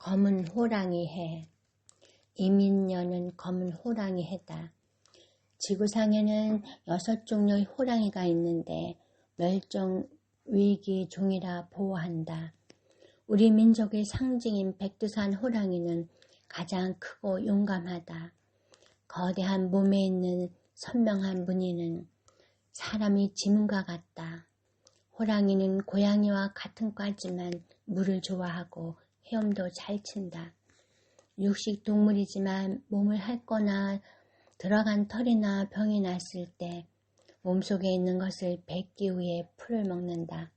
검은 호랑이 해. 이민년은 검은 호랑이 해다. 지구상에는 여섯 종류의 호랑이가 있는데 멸종 위기 종이라 보호한다. 우리 민족의 상징인 백두산 호랑이는 가장 크고 용감하다. 거대한 몸에 있는 선명한 무늬는 사람이 지문과 같다. 호랑이는 고양이와 같은 과지만 물을 좋아하고 헤엄도 잘 친다. 육식 동물이지만 몸을 핥거나 들어간 털이나 병이 났을 때 몸속에 있는 것을 뱉기 위해 풀을 먹는다.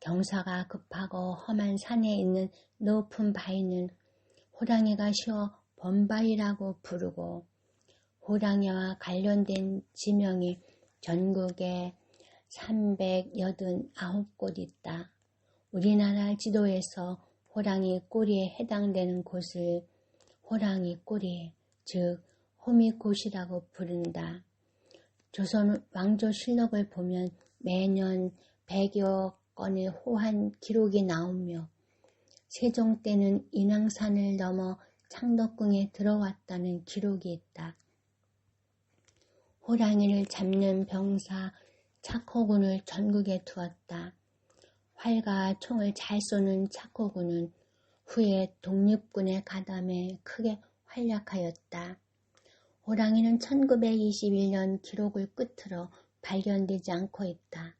경사가 급하고 험한 산에 있는 높은 바위는 호랑이가 쉬어 범바위라고 부르고 호랑이와 관련된 지명이 전국에 389곳 있다. 우리나라 지도에서 호랑이 꼬리에 해당되는 곳을 호랑이 꼬리, 즉 호미곶이라고 부른다. 조선 왕조 실록을 보면 매년 100여 건의 호한 기록이 나오며 세종 때는 인왕산을 넘어 창덕궁에 들어왔다는 기록이 있다. 호랑이를 잡는 병사 차코군을 전국에 두었다. 활과 총을 잘 쏘는 차코군은 후에 독립군에 가담해 크게 활약하였다. 호랑이는 1921년 기록을 끝으로 발견되지 않고 있다.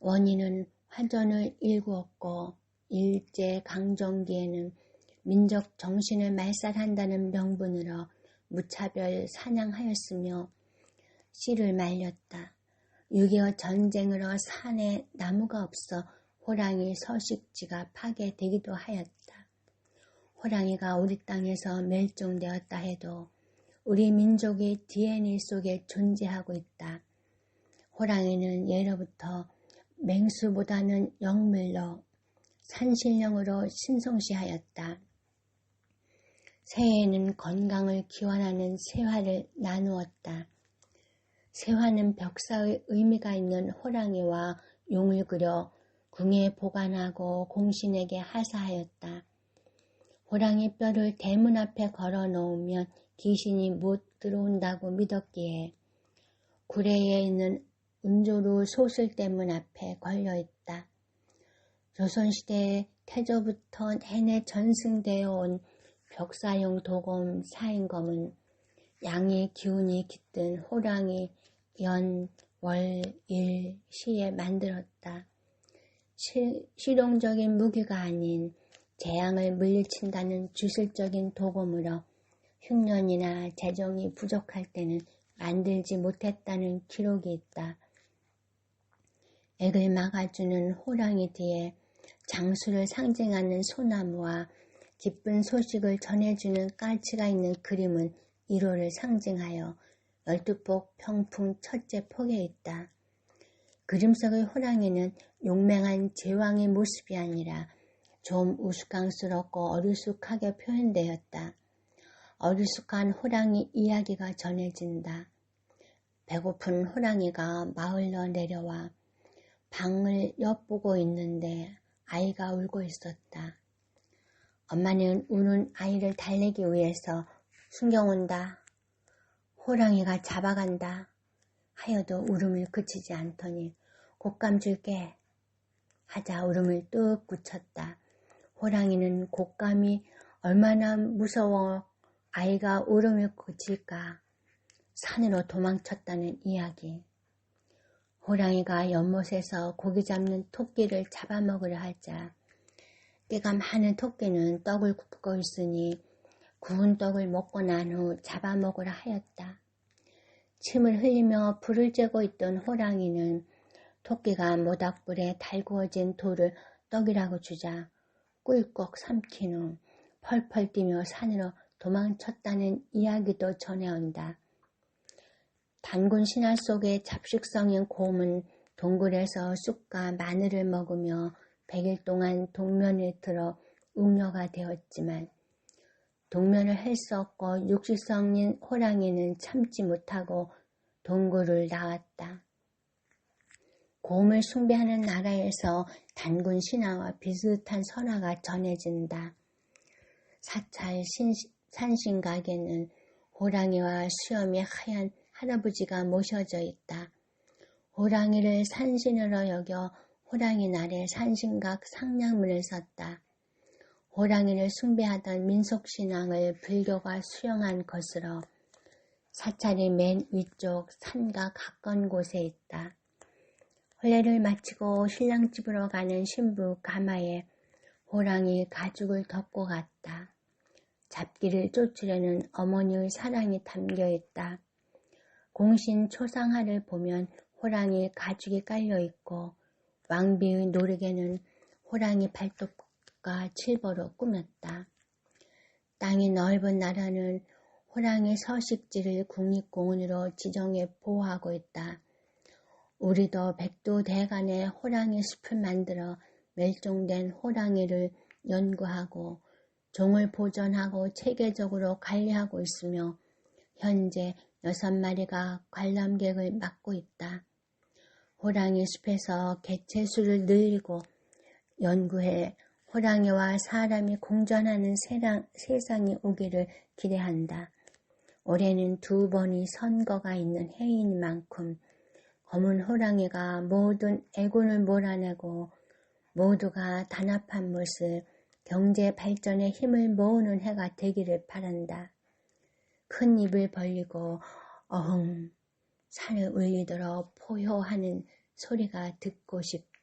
원인은 화전을 일구었고 일제 강점기에는 민족 정신을 말살한다는 명분으로 무차별 사냥하였으며 씨를 말렸다. 6.25 전쟁으로 산에 나무가 없어 호랑이 서식지가 파괴되기도 하였다. 호랑이가 우리 땅에서 멸종되었다 해도 우리 민족의 DNA 속에 존재하고 있다. 호랑이는 예로부터 맹수보다는 영물로 산신령으로 신성시하였다. 새해에는 건강을 기원하는 세화를 나누었다. 세화는 벽사의 의미가 있는 호랑이와 용을 그려 궁에 보관하고 공신에게 하사하였다. 호랑이 뼈를 대문 앞에 걸어 놓으면 귀신이 못 들어온다고 믿었기에 구례에 있는 은조루 소슬대문 앞에 걸려 있다. 조선시대 태조부터 해내 전승되어 온 벽사용 도검 사인검은 양의 기운이 깃든 호랑이 연, 월, 일, 시에 만들었다. 시, 실용적인 무기가 아닌 재앙을 물리친다는 주술적인 도검으로 흉년이나 재정이 부족할 때는 만들지 못했다는 기록이 있다. 액을 막아주는 호랑이 뒤에 장수를 상징하는 소나무와 기쁜 소식을 전해주는 깔치가 있는 그림은 1호를 상징하여 열두폭 평풍 첫째 폭에 있다. 그림 속의 호랑이는 용맹한 제왕의 모습이 아니라 좀 우스꽝스럽고 어리숙하게 표현되었다. 어리숙한 호랑이 이야기가 전해진다. 배고픈 호랑이가 마을로 내려와 방을 엿보고 있는데 아이가 울고 있었다. 엄마는 우는 아이를 달래기 위해서 숨겨온다. 호랑이가 잡아간다. 하여도 울음을 그치지 않더니 곶감 줄게 하자 울음을 뚝 굳혔다. 호랑이는 곶감이 얼마나 무서워 아이가 울음을 그칠까 산으로 도망쳤다는 이야기. 호랑이가 연못에서 고기 잡는 토끼를 잡아먹으려 하자 많은 토끼는 떡을 굽고 있으니 구운 떡을 먹고 난 후 잡아먹으라 하였다. 침을 흘리며 불을 쬐고 있던 호랑이는 토끼가 모닥불에 달구어진 돌을 떡이라고 주자 꿀꺽 삼킨 후 펄펄 뛰며 산으로 도망쳤다는 이야기도 전해온다. 단군 신화 속의 잡식성인 곰은 동굴에서 쑥과 마늘을 먹으며 100일 동안 동면에 들어 웅녀가 되었지만 동면을 없고 육식성인 호랑이는 참지 못하고 동굴을 나왔다. 곰을 숭배하는 나라에서 단군 신화와 비슷한 설화가 전해진다. 사찰 신, 산신각에는 호랑이와 수염이 하얀 할아버지가 모셔져 있다. 호랑이를 산신으로 여겨 호랑이 날에 산신각 상량문을 썼다. 호랑이를 숭배하던 민속신앙을 불교가 수용한 것으로 사찰이 맨 위쪽 산과 가까운 곳에 있다. 혼례를 마치고 신랑집으로 가는 신부 가마에 호랑이 가죽을 덮고 갔다. 잡기를 쫓으려는 어머니의 사랑이 담겨 있다. 공신 초상화를 보면 호랑이 가죽이 깔려 있고 왕비의 노르개는 호랑이 발톱과 칠보로 꾸몄다. 땅이 넓은 나라는 호랑이 서식지를 국립공원으로 지정해 보호하고 있다. 우리도 백두대간에 호랑이 숲을 만들어 멸종된 호랑이를 연구하고 종을 보존하고 체계적으로 관리하고 있으며 현재 여섯 마리가 관람객을 맡고 있다. 호랑이 숲에서 개체수를 늘리고 연구해 호랑이와 사람이 공존하는 세상이 오기를 기대한다. 올해는 두 번이 선거가 있는 해이니만큼 검은 호랑이가 모든 애군을 몰아내고 모두가 단합한 모습, 경제 발전에 힘을 모으는 해가 되기를 바란다. 큰 입을 벌리고 어흥 산을 울리도록 포효하는 소리가 듣고 싶다.